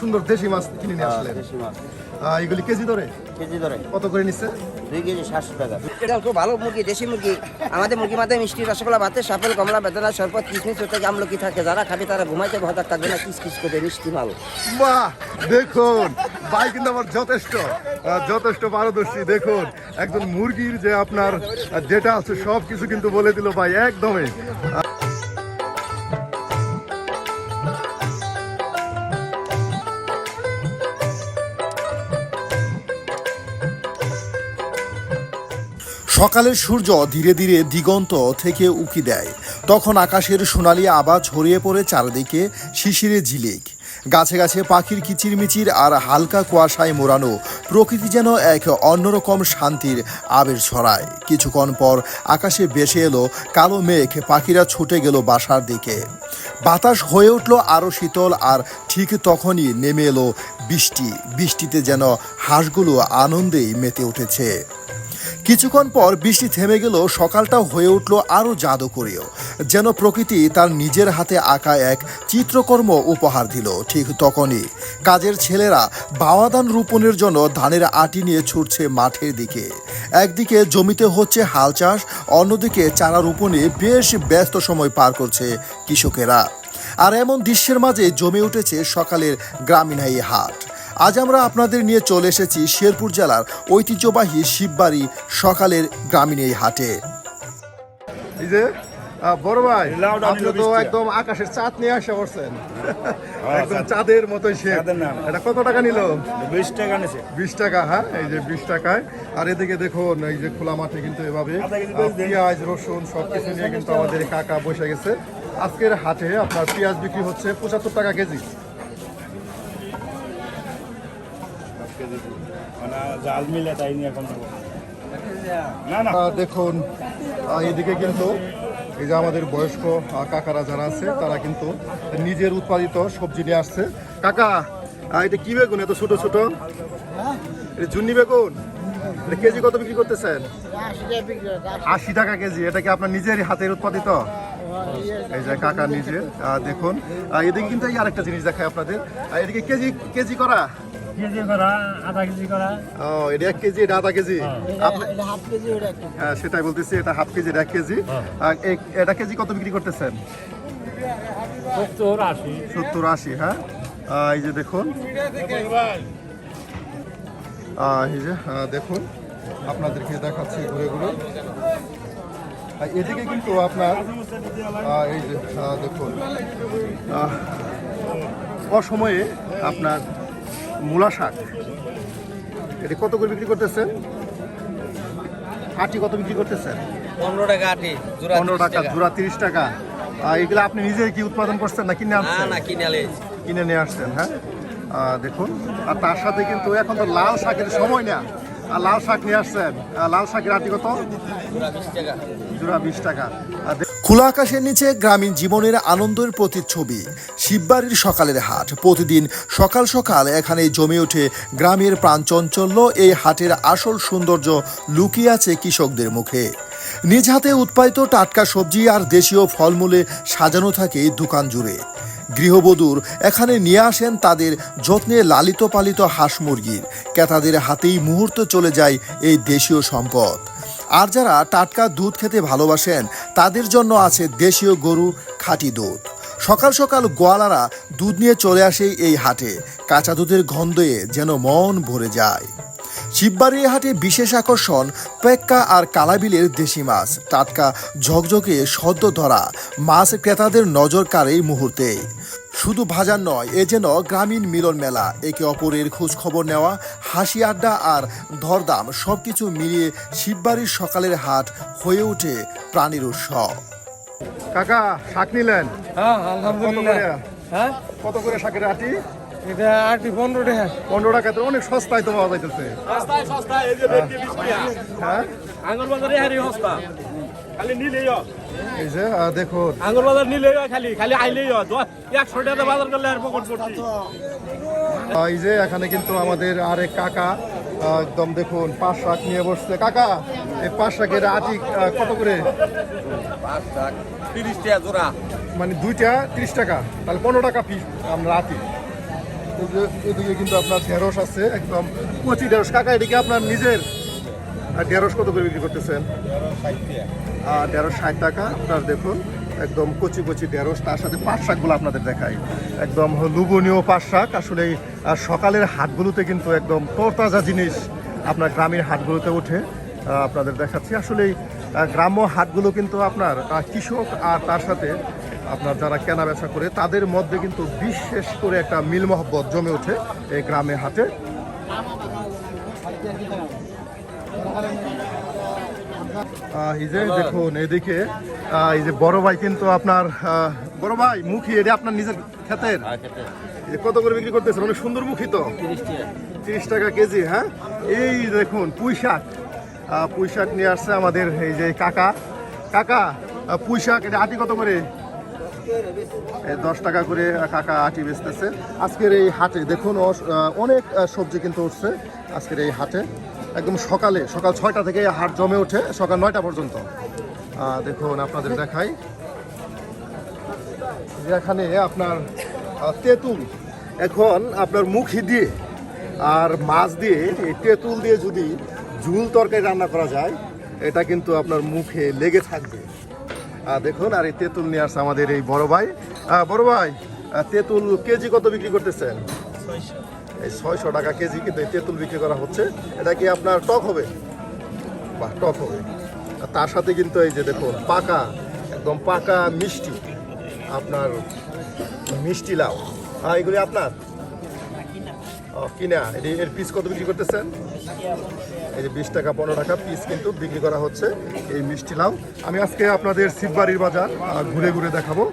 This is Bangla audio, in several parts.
সুন্দর দেশি মাছ কিনে নিয়ে আসলেন। দেশি মাছ। এগুলি কেজি ধরে কেজি ধরে কত করে নিচ্ছে? দুই কেজি সাতশো টাকা। এটা খুব ভালো মুরগি দেশি মুরগি। আমাদের মুরগি মাথায় মিষ্টি রসগোল্লা ভাতে সাপেল কমলা বেদনা শরবত কিশমিশ থেকে আমলকি থাকে। যারা খাবে তারা ঘুমাইতে ভদক থাকবে না কিস কিস করে মিষ্টি মাল। বাহ দেখুন ভাই কিন্তু আমার যথেষ্ট যথেষ্ট পারদর্শী দেখুন। একজন মুরগির যে আপনার যেটা আছে সব কিছু কিন্তু বলে দিল ভাই একদমই। সকালের সূর্য ধীরে ধীরে দিগন্ত থেকে উকি দেয়। তখন আকাশের সোনালি আবা ছড়িয়ে পড়ে চারদিকে শিশিরে ঝিলিক। গাছে গাছে পাখির কিচিরমিচির আর হালকা কুয়াশায় মোড়ানো প্রকৃতি যেন এক অন্যরকম শান্তির আবের ছড়ায়। কিছুক্ষণ পর আকাশে বেসে এলো কালো মেঘ, পাখিরা ছুটে গেল বাসার দিকে। বাতাস হয়ে উঠল আরও শীতল আর ঠিক তখনই নেমে এলো বৃষ্টি। বৃষ্টিতে যেন হাঁসগুলো আনন্দেই মেতে উঠেছে। কিছুক্ষণ পর বৃষ্টি থেমে গেল সকালটাও হয়ে উঠল আরও জাদুকরীয় যেন প্রকৃতি তার নিজের হাতে আঁকা এক চিত্রকর্ম উপহার দিল, ঠিক তখনই কাজের ছেলেরা বাওয়াদান রোপণের জন্য ধানের আটি নিয়ে ছুটছে মাঠের দিকে। একদিকে জমিতে হচ্ছে হাল চাষ, অন্যদিকে চারা রোপণে বেশ ব্যস্ত সময় পার করছে কৃষকেরা। আর এমন দৃশ্যের মাঝে জমে উঠেছে সকালের গ্রামীণ হাট। আজ আমরা আপনাদের নিয়ে চলে এসেছি শেরপুর জেলার ঐতিহ্যবাহী শিববাড়ি সকালের গ্রামীণ এই হাটে। এই যে বড় ভাই আপনি তো একদম আকাশের চাঁদ নিয়ে আসা পড়ছেন একদম চাঁদের মতোই সে এটা কত টাকা নিল? বিশ টাকা নিছে। বিশ টাকা হ্যাঁ এই যে বিশ টাকায়। আর এদিকে দেখুন এই যে খোলা মাঠে কিন্তু এভাবে পেঁয়াজ পেঁয়াজ রসুন সব কিছু নিয়ে কিন্তু আমাদের কাকা বসে গেছে। আজকের হাটে আপনার পেঁয়াজ বিক্রি হচ্ছে পঁচাত্তর টাকা কেজি। জাল মিলে তাই নিয়ে এখন দেখুন এদিকে কিন্তু এই যে আমাদের বয়স্ক কাকারা যারা আছে তারা কিন্তু নিজের উৎপাদিত সবজি নিয়ে আসছে। কাকা এটা কি বেগুন এত ছোট ছোট? এটা জুন্নি বেগুন? এটা কেজি কত বিক্রি করতেছেন? আশি টাকা কেজি এটা কি আপনার নিজের হাতের উৎপাদিত? এই যে কাকা নিজের দেখুন এদিকে কিন্তু আরেকটা জিনিস দেখায় আপনাদের। এদিকে কেজি কেজি করা? কেজি করা আধা কেজি করা। ও এটা এক কেজি এটা আধা কেজি? হ্যাঁ। সেটাই বলতেছি এটা হাফ কেজি এটা এক কেজি। আর এক- এটা কেজি কত বিক্রি করতেছেন? সত্তর আশি। সত্তর আশি হ্যাঁ? এই যে দেখুন। এই যে দেখুন। আপনাদেরকে দেখাচ্ছি ঘুরে ঘুরে। এদিকে কিন্তু আপনার এই যে দেখুন। অসময়ে আপনার মূলা শাক। এটা কত করে বিক্রি করতেছেন আটি কত বিক্রি করতেছেন পনেরো টাকা আটি পনেরো টাকা জোড়া তিরিশ টাকা। আর এগুলো আপনি নিজে কি উৎপাদন করছেন না কিনে আনছেন? কিনে কিনে নিয়ে আসছেন হ্যাঁ? দেখুন আর তার সাথে কিন্তু এখন তো লাল শাকের সময় না। আর লাল শাক নিয়ে আসছেন। লাল শাকের আটি কত? জোড়া বিশ টাকা। আর দে- খোলা আকাশের নিচে গ্রামীণ জীবনের আনন্দের প্রতিচ্ছবি, শিববাড়ির সকালের হাট। প্রতিদিন সকাল সকাল এখানে জমে ওঠে গ্রামের প্রাণচঞ্চল্য, এই হাটের আসল সৌন্দর্য লুকিয়ে আছে কৃষকদের মুখে। নিজ হাতে উৎপাদিত টাটকা সবজি আর দেশীয় ফলমূলে সাজানো থাকে দোকান জুড়ে। গৃহবধূর এখানে নিয়ে আসেন তাদের যত্নে লালিত পালিত হাঁস মুরগির ক্রেতাদের হাতেই মুহূর্ত চলে যায় এই দেশীয় সম্পদ। আর যারা টাটকা দুধ খেতে ভালোবাসেন, তাদের জন্য আছে দেশীয় গরু খাঁটি দুধ। সকাল সকাল গোয়ালারা দুধ নিয়ে চলে আসে এই হাটে। কাঁচা দুধের গন্ধে যেন মন ভরে যায়। শিববাড়ির হাটে বিশেষ আকর্ষণ পেক্কা আর কালাবিলের দেশি মাছ। টাটকা ঝকঝকে, সদ্য ধরা মাছ ক্রেতাদের নজর কাড়ে মুহূর্তে। শুধু ভাজার নয় এ যেন গ্রামীণ মিলন মেলা। একে অপরের খোঁজ খবর নেওয়া হাসি আড্ডা আর ধরদাম সবকিছু মিলিয়ে শিববাড়ির সকালের হাট হয়ে ওঠে প্রাণীর উৎসব। কাকা শাক নিলেন? হ্যাঁ কত আলহামদুলিল্লাহ করে? হ্যাঁ? কত করে শাকের আটি? এটা আটি পনেরো টাকা। পনেরো টাকা তো অনেক সস্তায় তো পাওয়া যাইতেছে। সস্তায় সস্তায় এই যে বেশি বিশ টাকা হ্যাঁ? আঙ্গুর বাজারে হারি সস্তা। খালি নিলেই হয়। এই যে দেখুন আঙ্গুর বাজার নিলেই খালি খালি আইলেই একশো টাকা বাজার করলে আর পকট করছি এই যে এখানে কিন্তু আমাদের আরেক কাকা একদম দেখুন পাঁচ শাক নিয়ে বসছে। কাকা এই পাঁচ শাকের আটি কত করে? তিরিশ টাকা জোড়া। মানে দুইটা তিরিশ টাকা তাহলে পনেরো টাকা পিস আমরা আটি। এদিকে কিন্তু আপনার ঢেঁড়স আছে একদম কচি ঢেঁড়স। কাকা এদিকে আপনার নিজের আর ঢেঁড়স কত করে বিক্রি করতেছেন? আর ঢেঁড়স ষাট টাকা। আপনার দেখুন, একদম কচি কচি ঢেঁড়স তার সাথে পাট শাকগুলো আপনাদের দেখাই। একদম লুবনীয় পাট শাক। আসলে সকালের হাটগুলোতে কিন্তু একদম তরতাজা জিনিস আপনার গ্রামের হাটগুলোতে ওঠে। আপনাদের দেখাচ্ছি। আসলে গ্রাম্য হাটগুলো কিন্তু আপনার কৃষক আর তার সাথে আপনার যারা কেনা বেচা করে, তাদের মধ্যে কিন্তু বিশেষ করে একটা মিল মহব্বত জমে ওঠে এই গ্রামে হাটে। এই যে দেখুন এদিকে এই যে বড় ভাই কিন্তু আপনার বড় ভাই মুখী এটা আপনার নিজের ক্ষেতের? কত করে বিক্রি করতেছেন? অনেক সুন্দর মুখী তো? তিরিশ টাকা কেজি হ্যাঁ? এই দেখুন পুঁই শাক। পুঁই শাক নিয়ে আসছে আমাদের এই যে কাকা। কাকা পুঁই শাক এটা আটি কত করে? দশ টাকা করে কাকা আটি বেচতেছে। আজকের এই হাটে দেখুন অনেক সবজি কিন্তু উঠছে আজকের এই হাটে। একদম সকালে, সকাল ছয়টা থেকে হাট জমে ওঠে, সকাল নয়টা পর্যন্ত। দেখুন, আপনাদের দেখাই। যেখানে আপনার তেঁতুল। এখন আপনার মুখি দিয়ে আর মাছ দিয়ে তেঁতুল দিয়ে যদি ঝুল তরকারি রান্না করা যায়, এটা কিন্তু আপনার মুখে লেগে থাকবে। দেখুন, আর এই তেঁতুল নিয়ে আসছে আমাদের এই বড় ভাই। বড় ভাই তেঁতুল কেজি কত বিক্রি করতেছেন? এই ছয়শো টাকা কেজি কিন্তু তেঁতুল বিক্রি করা হচ্ছে। এটা কি আপনার টক হবে? বাহ, টক হবে। তার সাথে কিন্তু এই যে দেখুন, পাকা, একদম পাকা মিষ্টি, আপনার মিষ্টি লাউ। হ্যাঁ এগুলি আপনার? কিনা। এটি এর পিস কত বিক্রি করতেছেন? এই যে বিশ টাকা, পনেরো টাকা পিস কিন্তু বিক্রি করা হচ্ছে এই মিষ্টি লাউ। আমি আজকে আপনাদের শিববাড়ির বাজার ঘুরে ঘুরে দেখাবো।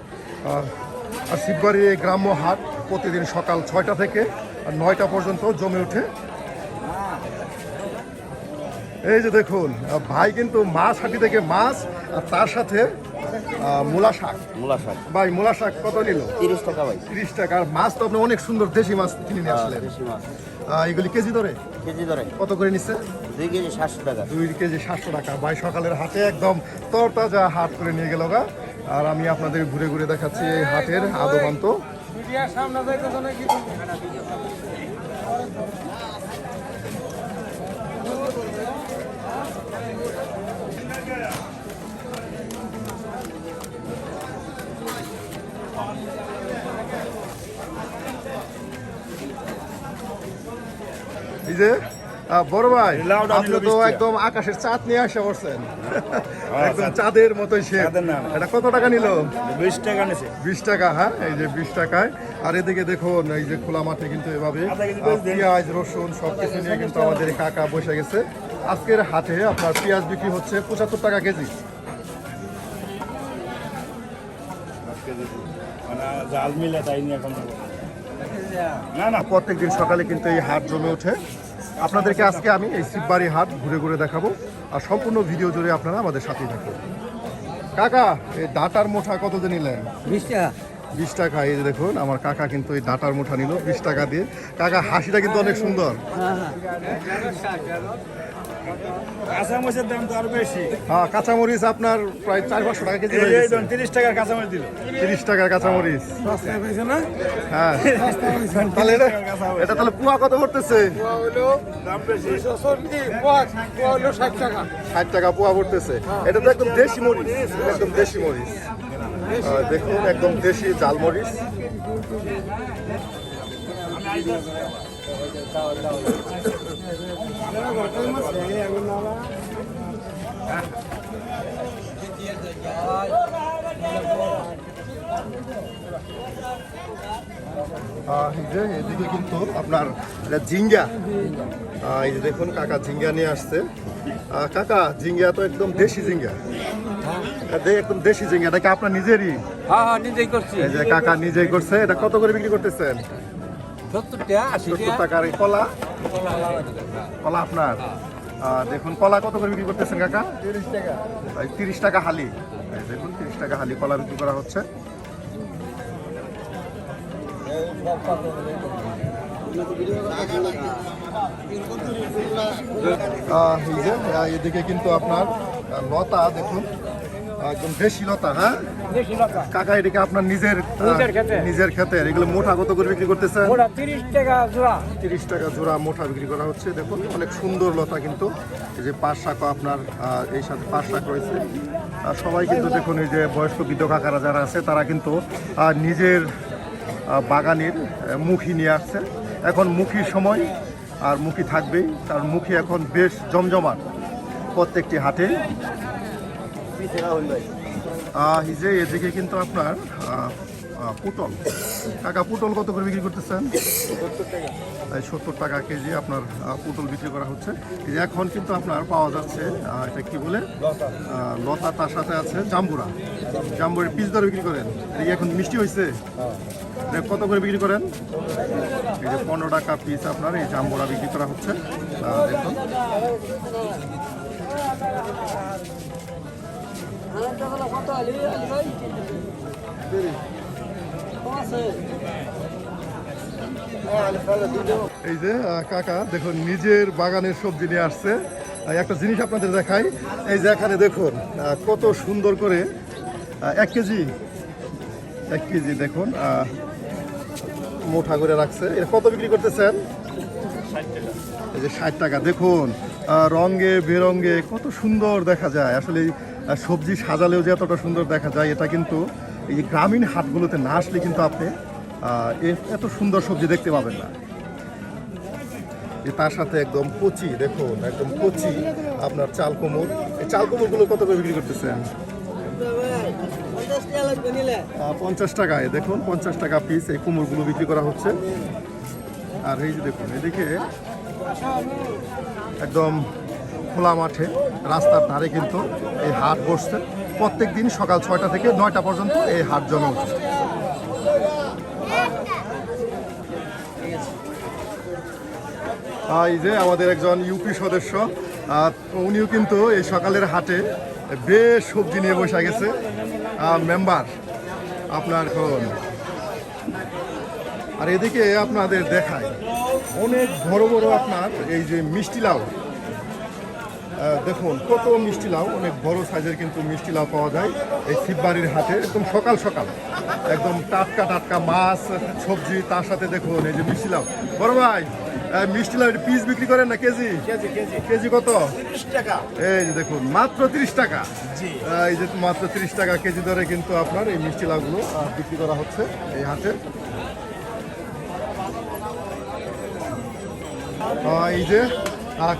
আর শিববাড়ির এই গ্রাম্য হাট প্রতিদিন সকাল ছয়টা থেকে নয়টা পর্যন্ত জমে ওঠে। এই যে দেখুন ভাই কিন্তু মাছ হাঁটি থেকে মাছ আর তার সাথে মূলা শাক। মূলা শাক। ভাই মূলা শাক কত নিল? তিরিশ টাকা ভাই। তিরিশ টাকা। আর মাছ তো আপনি অনেক সুন্দর দেশি মাছ কিনে নিয়ে আসলেন। দেশি মাছ। এগুলি কেজি ধরে কেজি ধরে কত করে নিচ্ছে? দুই কেজি সাতশো টাকা। দুই কেজি সাতশো টাকা। ভাই সকালের হাটে একদম তরতাজা হাট করে নিয়ে গেল গা। আর আমি আপনাদের ঘুরে ঘুরে দেখাচ্ছি এই হাটের আদবান্ত। মিডিয়ার সামনে যাইতেছে নাকি এই যে বড় ভাই আপনি তো একদম আকাশের চাঁদ নিয়ে আসে পড়ছেন একদম চাঁদের মতোই সে। এটা কত টাকা নিল? বিশ টাকা নিছে। বিশ টাকা হ্যাঁ? এই যে বিশ টাকায়। আর এদিকে দেখুন এই যে খোলা মাঠে কিন্তু এভাবে আধা পেঁয়াজ রসুন সব কিছু নিয়ে কিন্তু আমাদের এই কাকা বসে গেছে। আজকের হাটে আপনার পেঁয়াজ বিক্রি হচ্ছে পঁচাত্তর টাকা কেজি। মানে জাল মিলে তাই নিয়ে এখন। না না প্রত্যেকদিন সকালে কিন্তু এই হাট জমে ওঠে। আপনাদেরকে আজকে আমি এই শিববাড়ি হাট ঘুরে ঘুরে দেখাবো আর সম্পূর্ণ ভিডিও জুড়ে আপনারা আমাদের সাথেই থাকবেন কাকা এই ডাটার মোঠা কত দিয়ে নিলেন? বিশ টাকা। বিশ টাকা এই দেখুন আমার কাকা কিন্তু এই ডাটার মোঠা নিল বিশ টাকা দিয়ে। কাকা হাসিটা কিন্তু অনেক সুন্দর। কাঁচা মরিচের দাম তো আরও বেশি। হ্যাঁ কাঁচামরিচ আপনার প্রায় চার পাঁচশো টাকা কেজি হয়ে। তিরিশ টাকার কাঁচা মরিচ দিল। তিরিশ টাকার কাঁচামরিচ। না? হ্যাঁ। তাহলে এটা এটা তাহলে পুয়া কত করতেছে হইল ষাট টাকা। পোয়া পড়তেছে। এটা তো একদম দেশি মরিচ একদম দেশি মরিচ। দেখুন একদম দেশি জাল মরিচ। এদিকে কিন্তু আপনার এটা ঝিঙ্গা। এই যে দেখুন কাকা ঝিঙ্গা নিয়ে আসছে। কাকা ঝিঙ্গা তো একদম দেশি ঝিঙ্গা। একদম দেশি ঝিঙ্গা। এটা কি আপনার নিজেরই? হ্যাঁ হ্যাঁ নিজেই করছি। এই যে কাকা নিজেই করছে। এটা কত করে বিক্রি করতেছেন? সত্তর টাকার এই কলা? কলা আপনার? দেখুন কলা কত করে বিক্রি করতেছেন কাকা? তিরিশ টাকা। তিরিশ টাকা হালি। দেখুন তিরিশ টাকা হালি কলা বিক্রি করা হচ্ছে। এই যে এদিকে কিন্তু আপনার লতা দেখুন। একদম দেশি লতা হ্যাঁ? কাকা এদিকে আপনার নিজের নিজের খেতে। নিজের ক্ষেতের এগুলো মোটা কত করে বিক্রি করতেছেন? ওরা তিরিশ টাকা জোড়া। তিরিশ টাকা জোড়া মোটা বিক্রি করা হচ্ছে। দেখুন অনেক সুন্দর লতা কিন্তু। এই যে পাঁচ শাক আপনার এই সাথে পাঁচ শাক রয়েছে। আর সবাই কিন্তু দেখুন এই যে বয়স্ক বৃদ্ধ কাকারা যারা আছে তারা কিন্তু নিজের বাগানের মুখী নিয়ে আসছে। এখন মুখির সময় আর মুখী থাকবেই। কারণ মুখী এখন বেশ জমজমাট প্রত্যেকটি হাটে। যে এদিকে কিন্তু আপনার পটল। কাকা পটল কত করে বিক্রি করতেছেন? এই সত্তর টাকা কেজি আপনার পটল বিক্রি করা হচ্ছে। এই এখন কিন্তু আপনার পাওয়া যাচ্ছে এটা কি বলে? লতা। তার সাথে আছে জাম্বুরা। জাম্বুরের পিস দরে বিক্রি করেন। কি এখন মিষ্টি হয়েছে? কত করে বিক্রি করেন? এই যে পনেরো টাকা পিস আপনার এই জাম্বুরা বিক্রি করা হচ্ছে। দেখুন। এই যে কাকা, দেখুন, নিজের বাগানের সবজি নিয়ে আসছে। একটা জিনিস আপনাদের দেখাই। এই যে এখানে দেখুন কত সুন্দর করে এক কেজি এক কেজি দেখুন মোটা করে রাখছে। এটা কত বিক্রি করতেছেন? এই যে ষাট টাকা। দেখুন রঙে বেরঙ্গে কত সুন্দর দেখা যায়। আসলে সবজি সাজালেও যে এতটা সুন্দর দেখা যায়, এটা কিন্তু এই যে গ্রামীণ হাটগুলোতে না আসলে কিন্তু আপনি এত সুন্দর সবজি দেখতে পাবেন না। তার সাথে একদম কচি, দেখুন, একদম কচি আপনার চাল কোমর এই চাল কোমরগুলো কত করে বিক্রি করতেছেন? পঞ্চাশ টাকায় দেখুন, পঞ্চাশ টাকা পিস এই কুমড়গুলো বিক্রি করা হচ্ছে। আর এই যে দেখুন, এদিকে একদম খোলা মাঠে, রাস্তার ধারে কিন্তু এই হাট বসছে। প্রত্যেক দিন সকাল ছয়টা থেকে নয়টা পর্যন্ত এই হাট জমে উঠছে এই যে আমাদের একজন ইউপি সদস্য উনিও কিন্তু এই সকালের হাটে বেশ সবজি নিয়ে বসে গেছে। মেম্বার, আপনার এখন আর এদিকে আপনাদের দেখায়, অনেক বড় বড় আপনার এই যে মিষ্টি লাউ। দেখুন কত মিষ্টি লাউ অনেক বড় সাইজের কিন্তু মিষ্টি লাউ পাওয়া যায় এই শিববাড়ির হাটে একদম সকাল সকাল। একদম টাটকা টাটকা মাছ সবজি তার সাথে দেখুন এই যে মিষ্টি লাউ। বড় ভাই মিষ্টি লাউ পিস বিক্রি করেন না কেজি? কেজি কত? এই যে দেখুন মাত্র তিরিশ টাকা। এই যে মাত্র তিরিশ টাকা কেজি দরে কিন্তু আপনার এই মিষ্টি লাউগুলো বিক্রি করা হচ্ছে এই হাটে। আহ, এই যে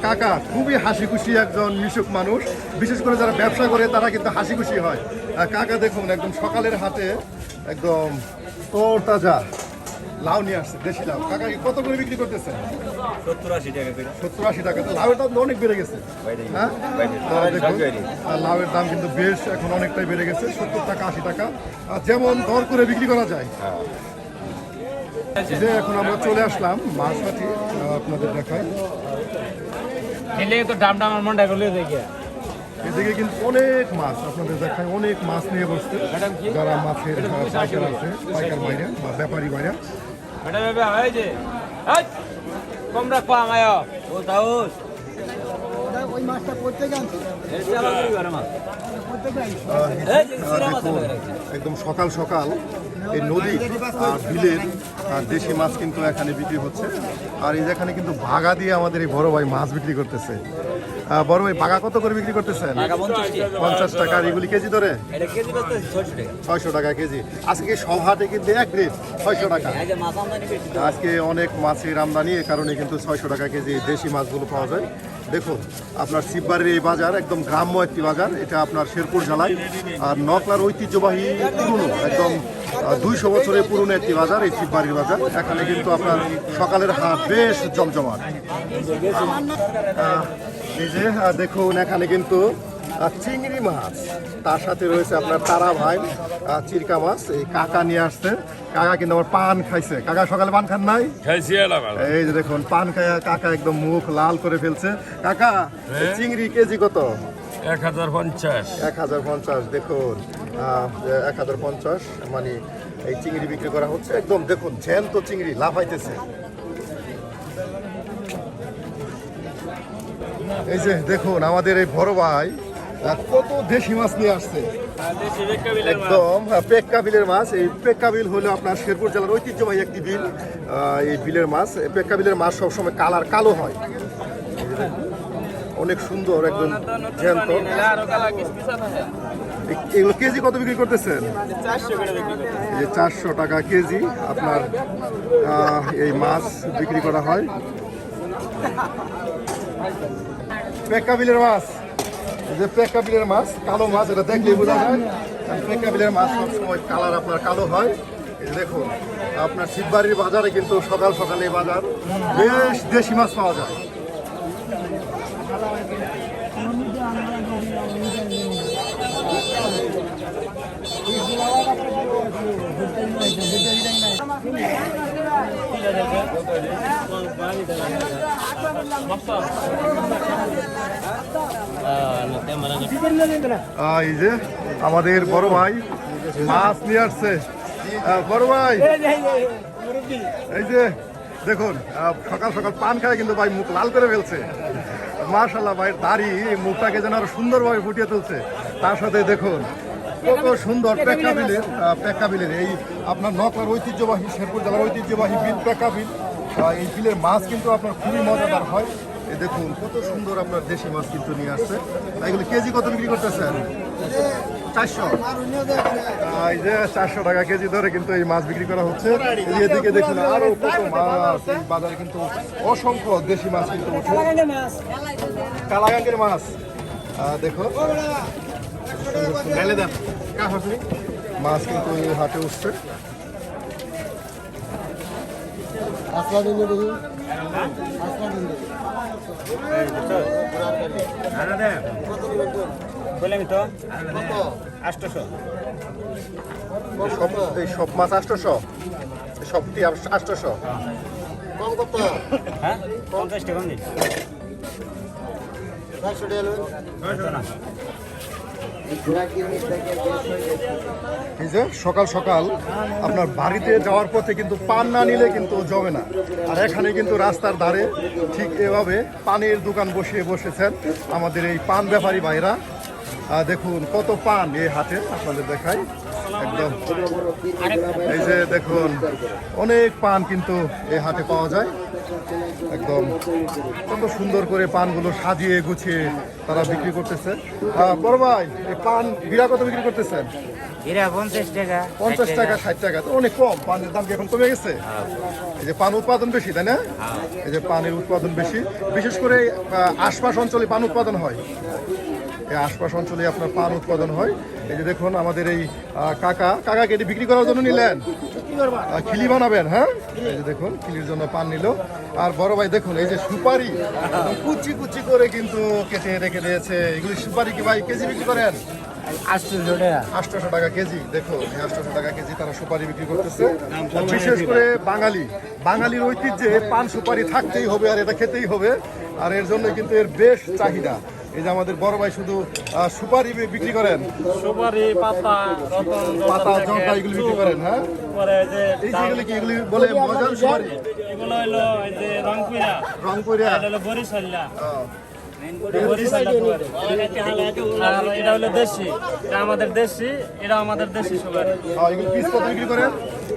কাকা খুবই হাসি খুশি একজন মিশুক মানুষ। বিশেষ করে যারা ব্যবসা করে তারা কিন্তু হাসি খুশি হয় কাকা দেখুন একদম সকালের হাতে একদম তাজা লাউ নিয়ে আসছে দেশি লাউ। কাকা কি কত করে বিক্রি করতেছে? সত্তর আশি টাকা সত্তর আশি টাকা। তো লাউয়ের দাম অনেক বেড়ে গেছে। হ্যাঁ? লাউয়ের দাম কিন্তু বেশ এখন অনেকটাই বেড়ে গেছে সত্তর টাকা আশি টাকা। আর যেমন দর করে বিক্রি করা যায়। যে এখন আমরা চলে আসলাম মাছহাটি আহ, আপনাদের দেখাই। খেলে তো আমার করলে দেখে। এদিকে কিন্তু অনেক মাছ আপনাদের দেখায় অনেক মাছ নিয়ে বসছে। যারা মাছের পাইকার আছে পাইকার বাইরে বা ব্যাপারী বাইরে ম্যাডাম এবার হয় যে এই, কম রাখব আমায়। ও তাউস আহ, দেখুন একদম সকাল সকাল এই নদী আর বিলের দেশি মাছ কিন্তু এখানে বিক্রি হচ্ছে। আর এই যেখানে কিন্তু ভাগা দিয়ে আমাদের এই বড় ভাই মাছ বিক্রি করতেছে। বড় ভাই ভাগা কত করে বিক্রি করতেছেন? পঞ্চাশ টাকা এগুলি কেজি ধরে? ছয়শো টাকা। কেজি। আজকে সব হাটে কিন্তু এক রেট ছয়শো টাকা। আজকে অনেক মাছের আমদানি এ কারণে কিন্তু ছয়শো টাকা কেজি দেশি মাছগুলো পাওয়া যায়। দেখুন আপনার শিববাড়ির এই বাজার একদম গ্রাম্য একটি বাজার এটা আপনার শেরপুর জেলায়। আর নকলার ঐতিহ্যবাহী পুরনো একদম দুইশো বছরের পুরনো একটি বাজার এই শিববাড়ির বাজার। এখানে কিন্তু আপনার সকালের হাট বেশ জমজমাট। এই যে দেখুন এখানে কিন্তু চিংড়ি মাছ। তার সাথে রয়েছে আপনার তারা ভাই চিরকা মাছ। এই কাকা নিয়ে আসছে। কাকা কিন্তু আমার পান খাইছে। কাকা সকালে পান খান নাই? এই যে দেখুন পান খায়া কাকা একদম মুখ লাল করে ফেলছে। কাকা চিংড়ি কেজি কত? এক হাজার পঞ্চাশ। এক হাজার পঞ্চাশ দেখুন। এক হাজার পঞ্চাশ মানে এই চিংড়ি বিক্রি করা হচ্ছে। একদম দেখুন জ্যান্ত চিংড়ি লাফাইতেছে। এই যে দেখুন আমাদের এই বড় ভাই কত দেশি মাছ নিয়ে আসছে। মাছ। একদম হ্যাঁ, পেক্কা বিলের মাছ। এই পেক্কা বিল হলো আপনার শেরপুর জেলার ঐতিহ্যবাহী একটি বিল। এই বিলের মাছ। পেক্কা বিলের মাছ সবসময় কালার কালো হয়। অনেক সুন্দর একদম জ্যান্ত। এগুলো কেজি কত বিক্রি করতেছেন? এই চারশো টাকা কেজি আপনার এই মাছ বিক্রি করা হয়। পেক্কা বিলের মাছ যে পেকাবিলের মাছ, কালো মাছ, এটা দেখলেই বোঝা যায়। কারণ পেক্কা বিলের মাছ সবসময় কালার আপনার কালো হয়। দেখুন, আপনার শিববাড়ির বাজারে কিন্তু সকাল সকালে বাজার বেশ দেশি মাছ পাওয়া যায়। এই যে আমাদের বড় ভাই মাছ নিয়ে আসছে। বড় ভাই। এই যে দেখুন সকাল সকাল পান খায় কিন্তু ভাই মুখ লাল করে ফেলছে। মার্শাল্লাহ ভাই দাড়ি মুখটাকে যেন আরও সুন্দরভাবে ফুটিয়ে তুলছে। তার সাথে দেখুন কত সুন্দর পেক্কা বিলের আহ, পেক্কা বিলের এই আপনার নকলার ঐতিহ্যবাহী শেরপুর জেলার ঐতিহ্যবাহী বিল পেক্কা বিল এই বিলের মাছ কিন্তু আপনার খুবই মজাদার হয়। এই দেখুন কত সুন্দর আপনার দেশি মাছ কিন্তু নিয়ে আসছে। এগুলো কেজি কত বিক্রি করতেছেন চারশো। এই যে চারশো টাকা কেজি ধরে কিন্তু এই মাছ বিক্রি করা হচ্ছে। এই এদিকে দেখুন আরও কত মাছ এই বাজারে কিন্তু অসংখ্য দেশি মাছ কিন্তু উঠে কালাগাঙ্গের মাছ। দেখো। মাছ কিন্তু এই হাটে উঠছে। এই সব মাছ এই সবটি আটশোশো হ্যাঁ? পঞ্চাশ টাকা দিন এই যে? সকাল সকাল আপনার বাড়িতে যাওয়ার পথে কিন্তু পান না নিলে কিন্তু জমে না। আর এখানে কিন্তু রাস্তার ধারে ঠিক এভাবে পানের দোকান বসিয়ে বসেছেন আমাদের এই পান ব্যাপারী ভাইরা। দেখুন কত পান এই হাতে আপনাদের দেখাই। একদম। এই যে দেখুন অনেক পান কিন্তু এই হাটে পাওয়া যায়। একদম। কত সুন্দর করে পানগুলো সাজিয়ে গুছিয়ে তারা বিক্রি করতেছে। আহ, বড় ভাই এই পান বিড়া কত বিক্রি করতেছেন? পঞ্চাশ টাকা ষাট টাকা। তো অনেক কম। পানের দাম কি এখন কমে গেছে? এই যে পান উৎপাদন বেশি তাই না? এই যে পানের উৎপাদন বেশি। বিশেষ করে আশপাশ অঞ্চলে পান উৎপাদন হয়। এই আশপাশ অঞ্চলে আপনার পান উৎপাদন হয়। এই যে দেখুন আমাদের এই কাকা কাকাকে এটি বিক্রি করার জন্য নিলেন। খিলি বানাবেন হ্যাঁ? এই যে দেখুন খিলির জন্য পান নিল। আর বড় ভাই দেখুন এই যে সুপারি কুচি কুচি করে কিন্তু কেটে রেখে দিয়েছে। এগুলি সুপারি কি ভাই কেজি বিক্রি করেন? আটশোশো টাকা। টাকা কেজি দেখো আটশোশো টাকা কেজি তারা সুপারি বিক্রি করতেছে। বিশেষ করে বাঙালি বাঙালির ঐতিহ্যে পান সুপারি থাকতেই হবে আর এটা খেতেই হবে। আর এর জন্য কিন্তু এর বেশ চাহিদা। এই যে আমাদের বড় ভাই শুধু সুপারি বিক্রি করেন? সুপারি পাতা রতন পাতা জলটা এগুলি বিক্রি করেন হ্যাঁ? এই যে এগুলি কি এগুলি বলে মজার সুপারি? এগুলো হলো এই যে রংপুরা। এটা হলো বরিশাল্লা। এটা হলো দেশি। এটা আমাদের দেশি এটা আমাদের দেশি সুপারি। পিস কত বিক্রি করেন?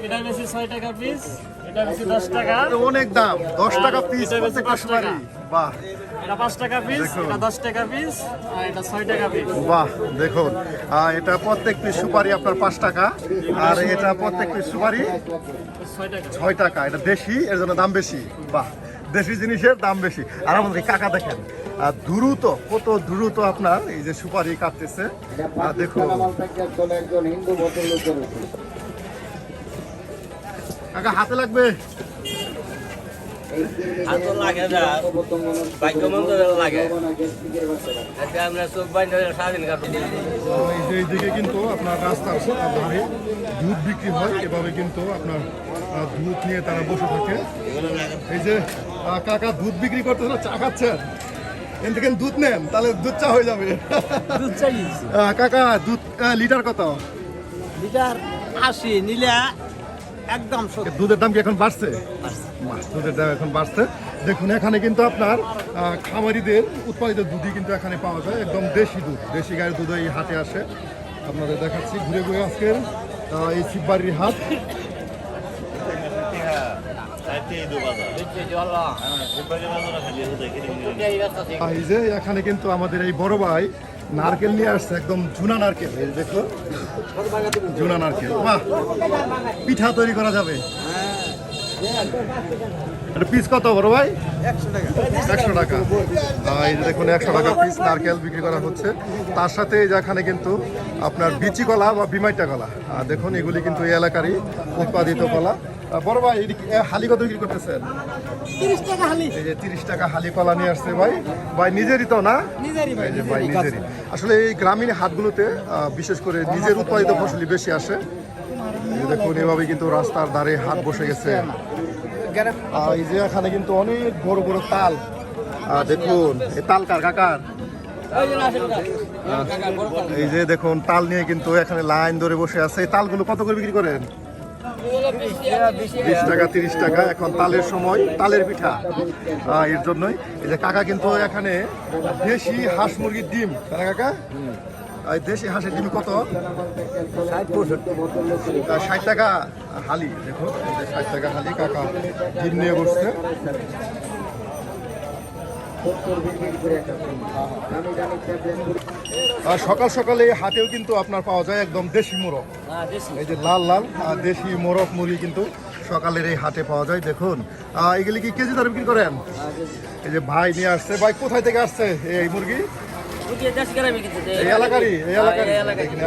এটা বেশি ছয় টাকা পিস এটা বেশি দশ টাকা। অনেক দাম দশ টাকা পিস প্রত্যেকটা সুপারি। বাহ। এটা পাঁচ টাকা পিস এটা দশ টাকা পিস আর এটা ছয় টাকা পিস বাহ দেখুন। এটা প্রত্যেক পিস সুপারি আপনার পাঁচ টাকা আর এটা প্রত্যেক পিস সুপারি ছয় টাকা। ছয় টাকা। এটা দেশি এর জন্য দাম বেশি। বাহ দেশি জিনিসের দাম বেশি। আর আমাদের কাকা দেখেন আর দ্রুত কত দ্রুত আপনার এই যে সুপারি কাটতেছে। আর দেখুন। কাকা হাতে লাগবে? হাতও লাগে না ভাগ্য মন্দ লাগে। আজকে আমরা চোখ বাইন্ধ সারাদিন কাটবো এই কিন্তু আপনার রাস্তার ধারে দুধ বিক্রি হয় এভাবে কিন্তু আপনার দুধ নিয়ে তারা বসে থাকে। এই যে কাকা দুধ বিক্রি করতেছে চা খাচ্ছেন? এখান থেকে দুধ নেন তাহলে দুধ চা হয়ে যাবে। দুধ চাই কাকা দুধ লিটার কত? লিটার আশি নিলে একদম দুধের দাম কি এখন বাড়ছে? বাড়ছে। মাছ দুধের দাম এখন বাড়ছে। দেখুন, এখানে কিন্তু আপনার খামারিদের উৎপাদিত দুধই কিন্তু এখানে পাওয়া যায়, একদম দেশি দুধ, দেশি গায়ের দুধ এই হাটে আসে। আপনাদের দেখাচ্ছি, ঘুরে ঘুরে আজকের এই শিববাড়ির হাট। এখানে কিন্তু আমাদের এই বড় ভাই নারকেল নিয়ে আসছে, একদম জুনা নারকেল দেখো জুনা নারকেল, বাহ! পিঠা তৈরি করা যাবে। এটা পিস কত বড় ভাই? একশো টাকা। এই যে দেখুন একশো টাকা পিস নারকেল বিক্রি করা হচ্ছে। তার সাথে এই যে এখানে কিন্তু আপনার বিচি কলা বা বিমাইটা কলা। আর দেখুন এগুলি কিন্তু এই এলাকারই উৎপাদিত কলা। বড় ভাই হালি কত বিক্রি করতেছেন? এই যে তিরিশ টাকা হালি কলা নিয়ে আসছে ভাই। ভাই নিজেরই তো না? এই যে ভাই নিজেরই। আসলে এই গ্রামীণ হাটগুলোতে বিশেষ করে নিজের উৎপাদিত ফসলই বেশি আসে। দেখুন এভাবে কিন্তু রাস্তার ধারে হাট বসে গেছে। এই যে এখানে কিন্তু অনেক বড় বড় তাল। দেখুন, এই তাল কার, কাকার? এই যে দেখুন, তাল নিয়ে কিন্তু এখানে লাইন ধরে বসে আছে। এই তালগুলো কত করে বিক্রি করেন? বিশ টাকা, তিরিশ টাকা, এখন তালের সময়, তালের পিঠা। এর জন্যই। এই যে কাকা কিন্তু এখানে দেশি হাঁস মুরগির ডিম। কাকা? দেশি হাঁসের ডিম কত? ষাট টাকা হালি দেখো ষাট টাকা হালি কাকা ডিম নিয়ে বসছে। আর সকাল সকালে হাটেও কিন্তু আপনার পাওয়া যায় একদম দেশি মোরগ। এই যে লাল লাল দেশি মোরগ মুরগি কিন্তু সকালের এই হাটে পাওয়া যায় দেখুন। এগুলি কি কেজি দরে বিক্রি করেন? এই যে ভাই নিয়ে আসছে। ভাই কোথায় থেকে আসছে এই মুরগি? এই এলাকারই এই এলাকারই।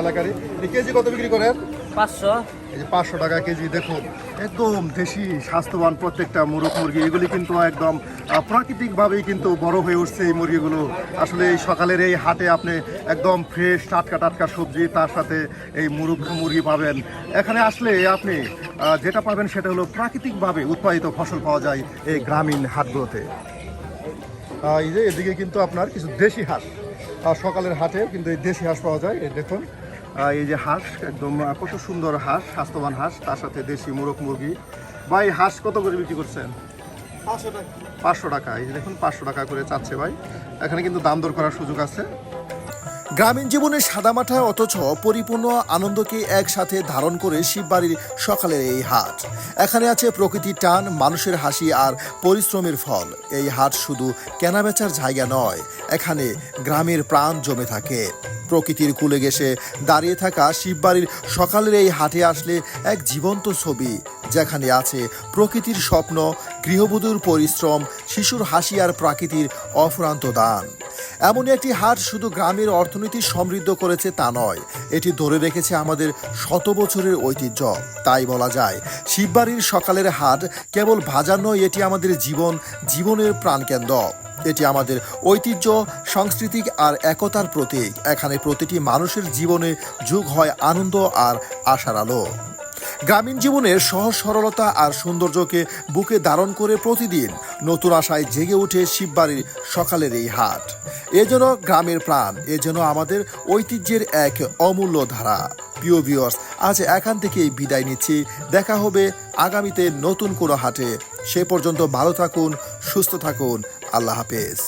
এলাকারই। কেজি কত বিক্রি করেন? পাঁচশো। এই যে পাঁচশো টাকা কেজি দেখুন একদম দেশি স্বাস্থ্যবান প্রত্যেকটা মুরগ মুরগি। এগুলি কিন্তু একদম প্রাকৃতিকভাবেই কিন্তু বড় হয়ে উঠছে এই মুরগিগুলো। আসলে এই সকালের এই হাটে আপনি একদম ফ্রেশ টাটকা টাটকা সবজি তার সাথে এই মুরগ মুরগি পাবেন। এখানে আসলে আপনি যেটা পাবেন সেটা হলো প্রাকৃতিকভাবে উৎপাদিত ফসল পাওয়া যায় এই গ্রামীণ হাটগুলোতে। এই যে এদিকে কিন্তু আপনার কিছু দেশি আহ, সকালের হাটে কিন্তু এই দেশি হাঁস পাওয়া যায় এই দেখুন। এই যে হাঁস একদম কত সুন্দর হাঁস স্বাস্থ্যবান হাঁস তার সাথে দেশি মোরগ মুরগি। ভাই হাঁস কত করে বিক্রি করছেন? পাঁচশো টাকা। এই যে দেখুন পাঁচশো টাকা করে চাচ্ছে ভাই। এখানে কিন্তু দাম দর করার সুযোগ আছে। গ্রামীণ জীবনের সাদামাটা অথচ পরিপূর্ণ আনন্দকে একসাথে ধারণ করে শিববাড়ির সকালের এই হাট। এখানে আছে প্রকৃতির টান, মানুষের হাসি আর পরিশ্রমের ফল। এই হাট শুধু কেনাবেচার জায়গা নয়, এখানে গ্রামের প্রাণ জমে থাকে। প্রকৃতির কুলে গেছে দাঁড়িয়ে থাকা শিববাড়ির সকালের এই হাটে আসলে এক জীবন্ত ছবি, যেখানে আছে প্রকৃতির স্বপ্ন, গৃহবধূর পরিশ্রম, শিশুর হাসি আর প্রাকৃতির অফুরান্ত দান। এমনই একটি হাট শুধু গ্রামের অর্থনীতি সমৃদ্ধ করেছে তা নয়। এটি ধরে রেখেছে আমাদের শত বছরের ঐতিহ্য। তাই বলা যায়, শিববাড়ির সকালের হাট কেবল বাজার নয়, এটি আমাদের জীবন, জীবনের প্রাণকেন্দ্র। এটি আমাদের ঐতিহ্য, সাংস্কৃতিক আর একতার প্রতীক। এখানে প্রতিটি মানুষের জীবনে যুগ হয় আনন্দ আর আশার আলো। গ্রামীণ জীবনের সহজ সরলতা আর সৌন্দর্যকে বুকে ধারণ করে প্রতিদিন নতুন আশায় জেগে ওঠে শিববাড়ির সকালের এই হাট। এ যেন গ্রামের প্রাণ, এ যেন আমাদের ঐতিহ্যের এক অমূল্য ধারা। প্রিয় ভিউয়ার্স আজ এখান থেকেই বিদায় নিচ্ছি। দেখা হবে আগামীতে নতুন কোনো হাটে। সে পর্যন্ত ভালো থাকুন, সুস্থ থাকুন। আল্লাহ হাফেজ।